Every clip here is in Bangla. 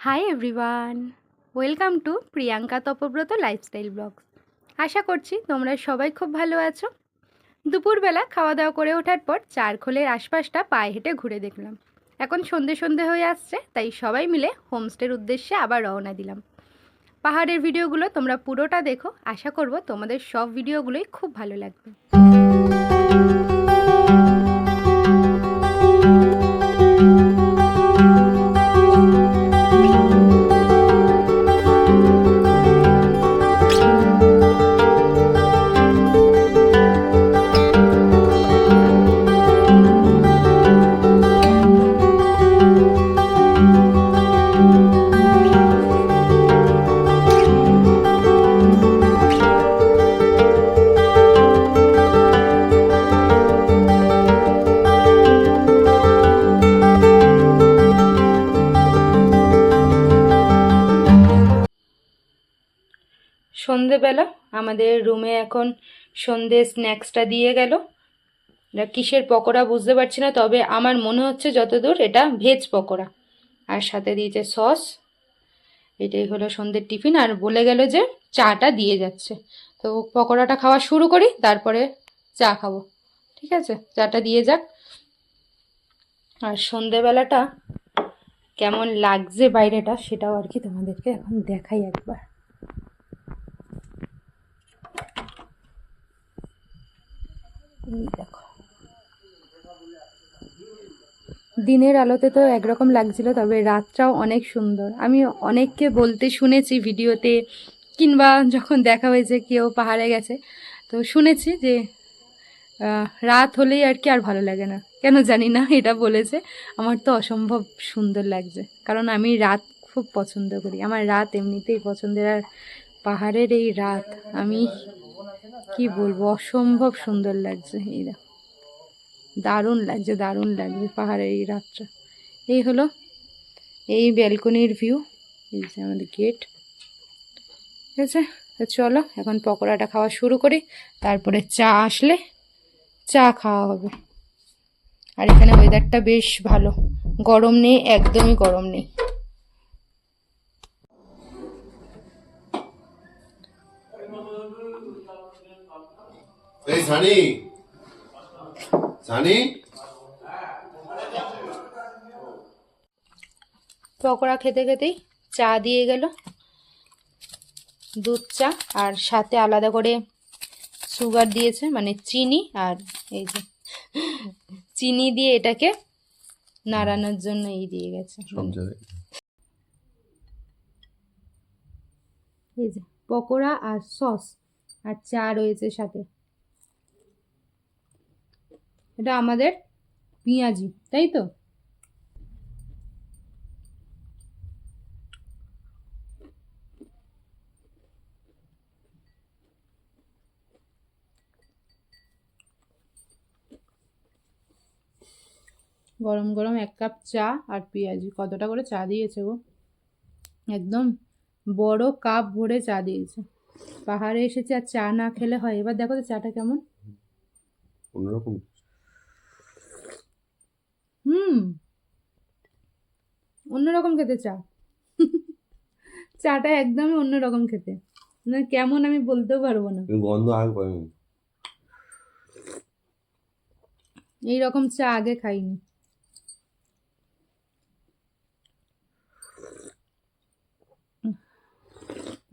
Hi everyone welcome to Priyanka Tapobrata lifestyle blogs আশা করছি তোমরা সবাই খুব ভালো আছো। দুপুরবেলা খাওয়া দাওয়া করে ওঠার পর চারখোলের আশপাশটা পায়ে হেঁটে ঘুরে দেখলাম। এখন সন্ধে সন্ধে হয়ে আসছে, তাই সবাই মিলে হোমস্টের উদ্দেশ্যে আবার রওনা দিলাম। পাহাড়ের ভিডিওগুলো তোমরা পুরোটা দেখো। আশা করব তোমাদের সব ভিডিওগুলোই খুব ভালো লাগবে। সন্ধেবেলা আমাদের রুমে এখন সন্ধে স্ন্যাক্সটা দিয়ে গেল। এটা কিসের পকোড়া বুঝতে পারছি না, তবে আমার মনে হচ্ছে যতদূর এটা ভেজ পকোড়া। আর সাথে দিয়েছে সস। এটাই হলো সন্ধ্যের টিফিন। আর বলে গেল যে চাটা দিয়ে যাচ্ছে। তো পকোড়াটা খাওয়া শুরু করি, তারপরে চা খাব। ঠিক আছে? চাটা দিয়ে যাক। আর সন্ধেবেলাটা কেমন লাগছে বাইরেটা, সেটাও আর কি তোমাদেরকে এখন দেখাই একবার। এই দেখো। দিনের আলোতে তো একরকম লাগছিল, তবে রাতটাও অনেক সুন্দর। আমি অনেককে বলতে শুনেছি ভিডিওতে, কিংবা যখন দেখা হয়েছে কেউ পাহাড়ে গেছে, তো শুনেছি যে রাত হলেই আর কি আর ভালো লাগে না। কেন জানি না, এটা বলেছে। আমার তো অসম্ভব সুন্দর লাগছে। কারণ আমি রাত খুব পছন্দ করি। আমার রাত এমনিতেই পছন্দের। আর পাহাড়ের এই রাত, আমি কি বলব? অসম্ভব সুন্দর লাগছে। এই দারুণ লাগছে দারুণ লাগছে পাহাড়ের এই রাতটা। এই হলো এই ব্যালকনির ভিউ। এই যে আমাদের গেট। ঠিক আছে? তো চলো, এখন পকোড়াটা খাওয়া শুরু করি। তারপরে চা আসলে চা খাওয়া হবে। আর এখানে ওয়েদারটা বেশ ভালো। গরম নেই, একদমই গরম নেই। এই সানি। সানি? পকোড়া খেতে খেতেই চা দিয়ে গেল। দুধ চা আর সাথে আলাদা করে সুগার দিয়েছে মানে চিনি আর এই যে চিনি দিয়ে এটাকে নাড়ানোর জন্য এই দিয়ে গেছে। এই যে পকোড়া আর সস। আর চা রয়েছে সাথে। এটা আমাদের পেঁয়াজি, তাই তো? গরম গরম এক কাপ চা আর পেঁয়াজি। কতটা করে চা দিয়েছে গো? একদম বড় কাপ ভরে চা দিয়েছে। পাহাড়ে এসেছে আর চা না খেলে হয়। এবার দেখো তো চাটা কেমন। অন্যরকম। হুম। অন্যরকম খেতে চা। চাটা একদমই অন্যরকম খেতে। না কেমন আমি বলতেও পারব না। গন্ধ আগে পাইনি এই রকম চা আগে খাইনি।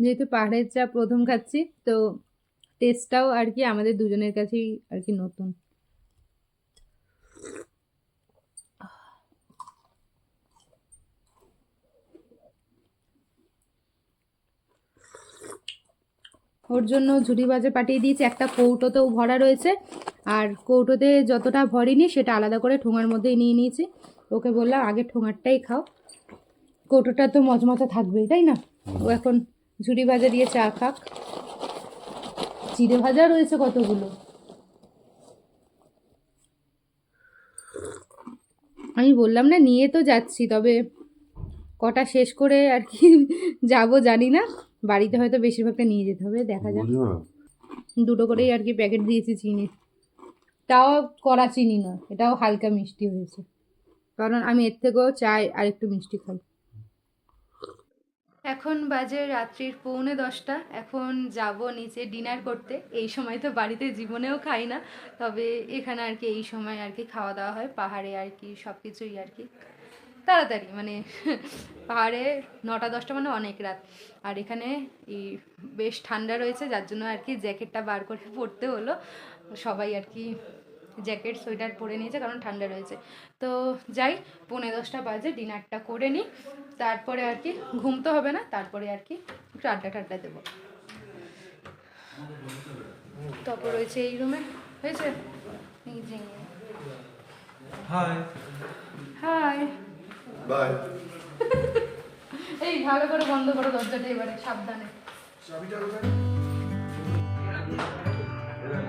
যেহেতু পাহাড়ের চা প্রথম খাচ্ছি, তো টেস্টটাও আর কি আমাদের দুজনের কাছেই আর কি নতুন। ওর জন্য ঝুড়ি বাজে পাঠিয়ে দিয়েছি, একটা কৌটোতেও ভরা রয়েছে। আর কৌটোতে যতটা ভরিনি সেটা আলাদা করে ঠোঙার মধ্যেই নিয়ে নিয়েছি। ওকে বললাম, আগে ঠোঙারটাই খাও। কৌটোটা তো মজমজা থাকবেই, তাই না? ও এখন ঝুড়ি ভাজা দিয়ে চা খাক। চিড়ে ভাজা রয়েছে কতগুলো? আমি বললাম না নিয়ে তো যাচ্ছি তবে কটা শেষ করে আর কি যাব জানি না। বাড়িতে হয়তো বেশিরভাগটা নিয়ে যেতে হবে দেখা যাক। দুটো করেই আর কি প্যাকেট দিয়েছি চিনি। তাও কড়া চিনি নয় এটাও হালকা মিষ্টি হয়েছে। কারণ আমি এর থেকেও চাই আর একটু মিষ্টি খাই। এখন বাজে রাত্রির পৌনে দশটা। এখন যাব নিচে ডিনার করতে। এই সময় তো বাড়িতে জীবনেও খাই না। তবে এখানে আর কি এই সময় আর কি খাওয়া দাওয়া হয়। পাহাড়ে আর কি সব কিছুই আর কি। তাড়াতাড়ি মানে পাহাড়ে নটা, দশটা মানে অনেক রাত। আর এখানে এই বেশ ঠান্ডা রয়েছে, যার জন্য আর কি জ্যাকেটটা বার করে পরতে হলো। সবাই আর কি জ্যাকেট, সোয়েটার পরে নিয়েছে, কারণ ঠান্ডা রয়েছে। তো যাই, পৌনে দশটা বাজে, ডিনারটা করে নিই। তারপরে আর কি ঘুম তো হবে না তারপরে আর কি একটু আড্ডা টাড্ডা দেবো। তারপর রয়েছে এই রুমে হয়েছে? এই যে। হাই হাই বাই এই ভালো করে বন্ধ করো দরজাটা এবারে সাবধানে।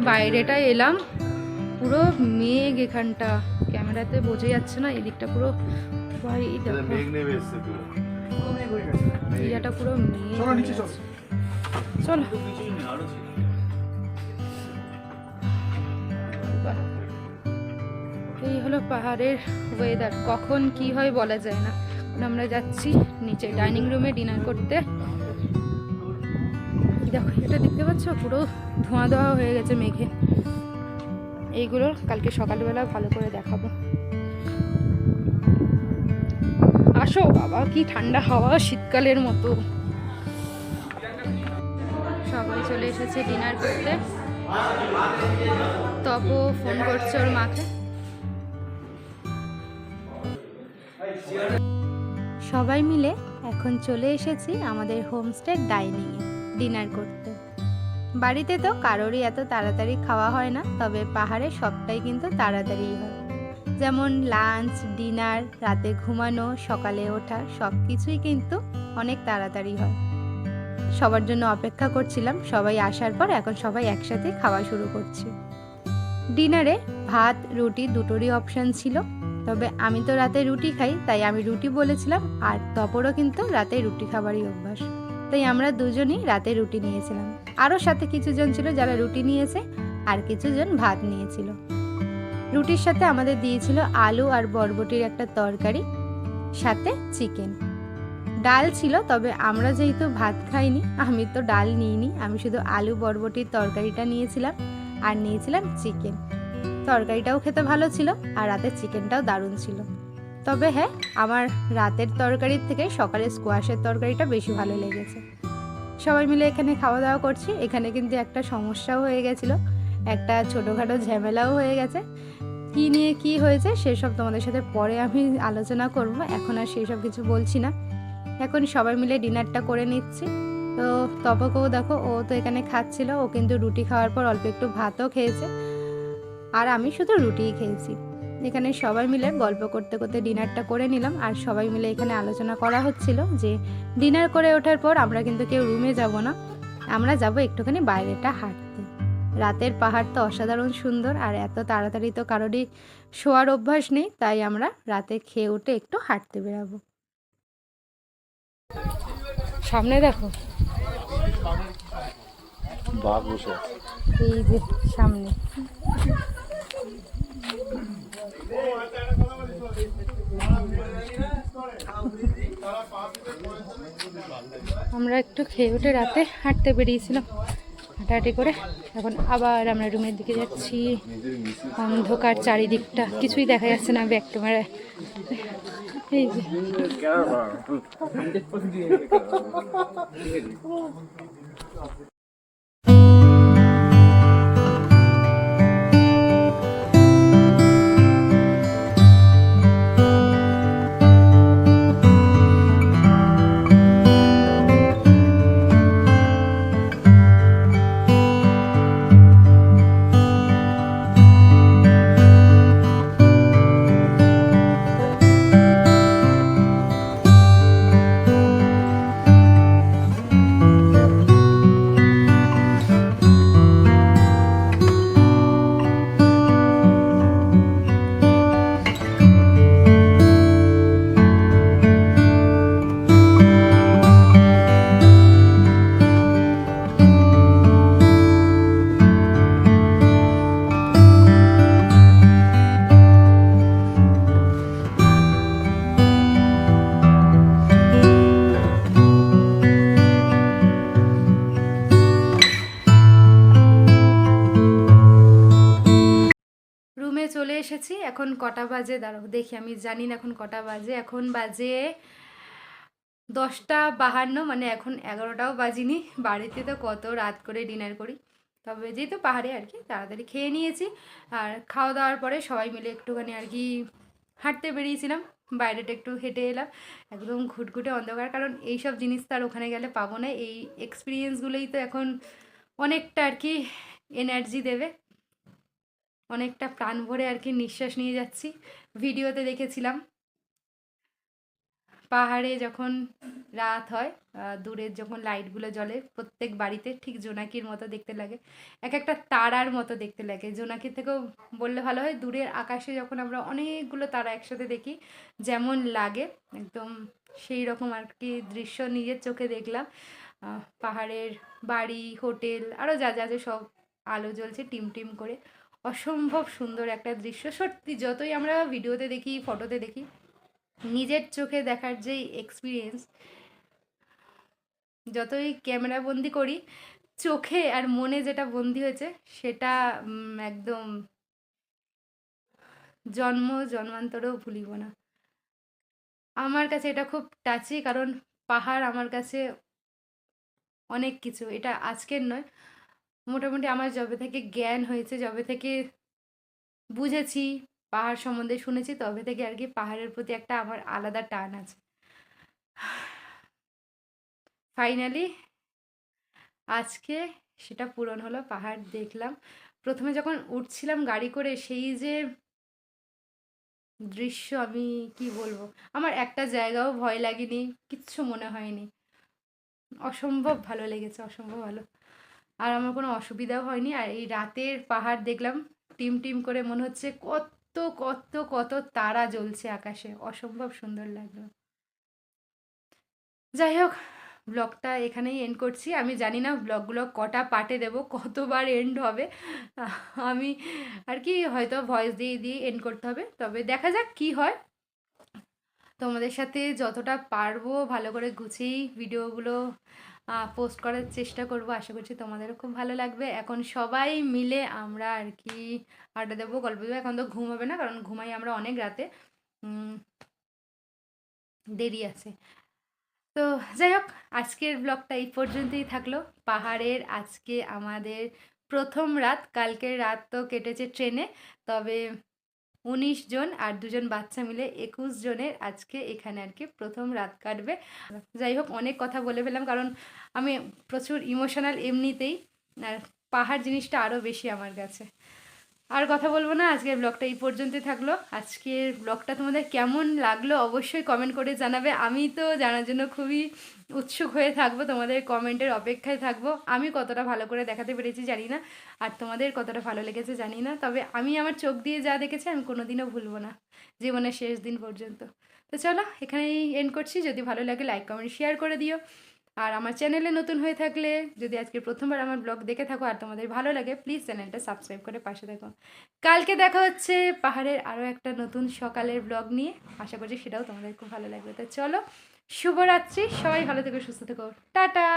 বাইরেটা এলাম পুরো মেঘ এখানটা। ক্যামেরাতে বোঝা যাচ্ছে না এদিকটা পুরো ভাই এই দেখো, মেঘ নেমে এসছে পুরো। এরিয়াটা পুরো মেঘ চলো নিচে চলো। চলো। বাহ। এই হলো পাহাড়ের ওয়েদার কখন কি হয় বলা যায় না। আমরা যাচ্ছি নিচে ডাইনিং রুমে ডিনার করতে। দেখো এটা দেখতে পাচ্ছ? পুরো ধোঁয়া ধোয়া হয়ে গেছে মেঘে। এইগুলো কালকে সকালবেলা ভালো করে দেখাবো। আসো বাবা, কি ঠান্ডা হাওয়া শীতকালের মতো। সবাই চলে এসেছে ডিনার করতে। তপও ফোন করছে ওর মাকে। সবাই মিলে এখন চলে এসেছি আমাদের হোমস্টে ডাইনিংয়ে ডিনার করতে। বাড়িতে তো কারোরই এত তাড়াতাড়ি খাওয়া হয় না, তবে পাহাড়ে সবটাই কিন্তু তাড়াতাড়ি হয়। যেমন লাঞ্চ, ডিনার, রাতে ঘুমানো, সকালে ওঠা সব কিছুই কিন্তু অনেক তাড়াতাড়ি হয়। সবার জন্য অপেক্ষা করছিলাম, সবাই আসার পর এখন সবাই একসাথে খাওয়া শুরু করছি। ডিনারে ভাত, রুটি দুটোরই অপশন ছিল, তবে আমি তো রাতে রুটি খাই, তাই আমি রুটি বলেছিলাম, আর তপরও কিন্তু রাতে রুটি খাবারই অভ্যাস। তাই আমরা দুজনই রাতে রুটি নিয়েছিলাম। আরও সাথে কিছুজন ছিল যারা রুটি নিয়েছে, আর কিছুজন ভাত নিয়েছিল। রুটির সাথে আমাদের দিয়েছিল আলু আর বরবটির একটা তরকারি, সাথে চিকেন ডাল ছিল, তবে আমরা যেহেতু ভাত খাইনি, আমি তো ডাল নিইনি, আমি শুধু আলু বরবটির তরকারিটা নিয়েছিলাম আর নিয়েছিলাম চিকেন তরকারিটাও খেতে ভালো ছিল আর রাতের চিকেনটাও দারুণ ছিল। তবে হ্যাঁ আমার রাতের তরকারির থেকে সকালের স্কোয়াশের তরকারিটা বেশি ভালো লেগেছে। সবাই মিলে এখানে খাওয়া দাওয়া করছি, এখানে কিন্তু একটা সমস্যাও হয়ে গেছিল, একটা ছোটোখাটো ঝামেলাও হয়ে গেছে। কী নিয়ে কি হয়েছে সেসব তোমাদের সাথে পরে আমি আলোচনা করব। এখন আর সেই সব কিছু বলছি না। এখন সবাই মিলে ডিনারটা করে নিচ্ছি। তো তপকেও দেখো, ও তো এখানে খাচ্ছিল, ও কিন্তু রুটি খাওয়ার পর অল্প একটু ভাতও খেয়েছে। আর আমি শুধু রুটিই খেয়েছি। এখানে সবাই মিলে গল্প করতে করতে ডিনারটা করে নিলাম। আর সবাই মিলে এখানে আলোচনা করা হচ্ছিল যে, ডিনার করে ওঠার পর আমরা কিন্তু কেউ রুমে যাব না। আমরা যাব একটুখানি বাইরেটা হাঁটতে। রাতের পাহাড় তো অসাধারণ সুন্দর আর এত তাড়াতাড়ি তো কারোরই শোয়ার অভ্যাস নেই তাই আমরা রাতে খেয়ে উঠে একটু হাঁটতে বেরাবো। সামনে দেখো। এই যে সামনে। আমরা একটু খেয়ে উঠে রাতে হাঁটতে বেরিয়েছিলাম। হাঁটাহাঁটি করে। এখন আবার আমরা রুমের দিকে যাচ্ছি। অন্ধকার চারিদিকটা। কিছুই দেখা যাচ্ছে না ব্যাক ক্যামেরায়। এই যে। এখন কটা বাজে? দাঁড়াও, দেখি, আমি জানি না এখন কটা বাজে। এখন বাজে দশটা বাহান্ন মানে এখন এগারোটাও বাজিনি। বাড়িতে তো কত রাত করে ডিনার করি। তবে যেহেতু পাহাড়ে আর কি, তাড়াতাড়ি খেয়ে নিয়েছি। আর খাওয়া দাওয়ার পরে সবাই মিলে একটুখানি আর কি হাঁটতে বেরিয়েছিলাম। বাইরেটা একটু হেঁটে এলাম। একদম ঘুটঘুটে অন্ধকার। কারণ এইসব জিনিস তো আর ওখানে গেলে পাবো না। এই এক্সপিরিয়েন্সগুলোই তো এখন অনেকটা আর কি এনার্জি দেবে। অনেকটা প্রাণ ভরে আর কি নিঃশ্বাস নিয়ে যাচ্ছি। ভিডিওতে দেখেছিলাম। পাহাড়ে যখন রাত হয় দূরের যখন লাইটগুলো জ্বলে, প্রত্যেক বাড়িতে ঠিক জোনাকির মতো দেখতে লাগে। এক একটা তারার মতো দেখতে লাগে। জোনাকির থেকেও বললে ভালো হয়, দূরের আকাশে যখন আমরা অনেকগুলো তারা একসাথে দেখি, যেমন লাগে। একদম সেই রকম আর কি দৃশ্য নিজের চোখে দেখলাম। পাহাড়ের বাড়ি, হোটেল আরও যা যা, যে সব আলো জ্বলছে টিম টিম করে। অসম্ভব সুন্দর একটা দৃশ্য। সত্যি, যতই আমরা ভিডিওতে দেখি ফটোতে দেখি, নিজের চোখে দেখার যেই এক্সপিরিয়েন্স যতই ক্যামেরা বন্দি করি, চোখে আর মনে যেটা বন্দি হয়েছে, সেটা একদম জন্ম, জন্মান্তরেও ভুলিব না। আমার কাছে এটা খুব টাচি কারণ পাহাড় আমার কাছে অনেক কিছু। এটা আজকের নয় মোটামুটি আমার যবে থেকে জ্ঞান হয়েছে, যবে থেকে বুঝেছি, পাহাড় সম্বন্ধে শুনেছি, তবে থেকে আর কি পাহাড়ের প্রতি একটা আমার আলাদা টান আছে। ফাইনালি আজকে সেটা পূরণ হলো, পাহাড় দেখলাম। প্রথমে যখন উঠছিলাম গাড়ি করে, সেই যে দৃশ্য আমি কি বলব, আমার একটা জায়গাও ভয় লাগেনি, কিচ্ছু মনে হয়নি। অসম্ভব ভালো লেগেছে, অসম্ভব ভালো। আর আমার কোনো অসুবিধাও হয়নি। আর এই রাতের পাহাড় দেখলাম, টিম টিম করে মনে হচ্ছে কত কত কত তারা জ্বলছে আকাশে। অসম্ভব সুন্দর লাগল। যাই হোক, ব্লগটা এখানেই এন্ড করছি। আমি জানি না ব্লগগুলো কটা পার্টে দেব, কতবার এন্ড হবে। আমি, আর কি, হয়তো ভয়েস দিয়ে দিয়ে এন্ড করতে হবে। তবে দেখা যাক কি হয়। তোমাদের সাথে যতটা পারব ভালো করে গুছিয়েই ভিডিওগুলো পোস্ট করার চেষ্টা করব। আশা করছি তোমাদেরও খুব ভালো লাগবে। এখন সবাই মিলে আমরা আর কি আড্ডা দেবো, গল্প দেবো। এখন তো ঘুম হবে না, কারণ ঘুমাই আমরা অনেক রাতে। দেরি আছে। তো যাই হোক, আজকের ব্লগটা এই পর্যন্তই থাকল। পাহাড়ের আজকে আমাদের প্রথম রাত, কালকের রাত তো কেটেছে ট্রেনে। তবে উনিশ জন আর দুজন বাচ্চা মিলে একুশ জনের আজকে এখানে আর কি প্রথম রাত কাটবে। যাই হোক, অনেক কথা বলে ফেলাম কারণ আমি প্রচুর ইমোশনাল এমনিতেই, আর পাহাড় জিনিসটা আরও বেশি আমার কাছে। আর কথা বলব না, আজকের ব্লগটা এই পর্যন্তই থাকল। আজকের ব্লগটা তোমাদের কেমন লাগল অবশ্যই কমেন্ট করে জানাবে। আমি তো জানার জন্য খুবই উৎসুক হয়ে থাকব, তোমাদের কমেন্টের অপেক্ষায় থাকব। আমি কতটা ভালো করে দেখাতে পেরেছি জানি না, আর তোমাদের কতটা ভালো লেগেছে জানি না। তবে আমি আমার চোখ দিয়ে যা দেখেছি আমি কোনোদিনও ভুলবো না, জীবনের শেষ দিন পর্যন্ত। তো চলো, এখানেই এন্ড করছি। যদি ভালো লাগে লাইক কমেন্ট শেয়ার করে দিও। আর আমার চ্যানেলে নতুন হয়ে থাকলে যদি আজকে প্রথমবার আমার ব্লগ দেখে থাকো আর তোমাদের ভালো লাগে প্লিজ চ্যানেলটা সাবস্ক্রাইব করে পাশে থাকো। কালকে দেখা হচ্ছে পাহাড়ের আরও একটা নতুন সকালের ব্লগ নিয়ে। আশা করছি সেটাও তোমাদের খুব ভালো লাগবে। তো চলো, শুভরাত্রি, সবাই ভালো থেকো, সুস্থ থেকো। টাটা!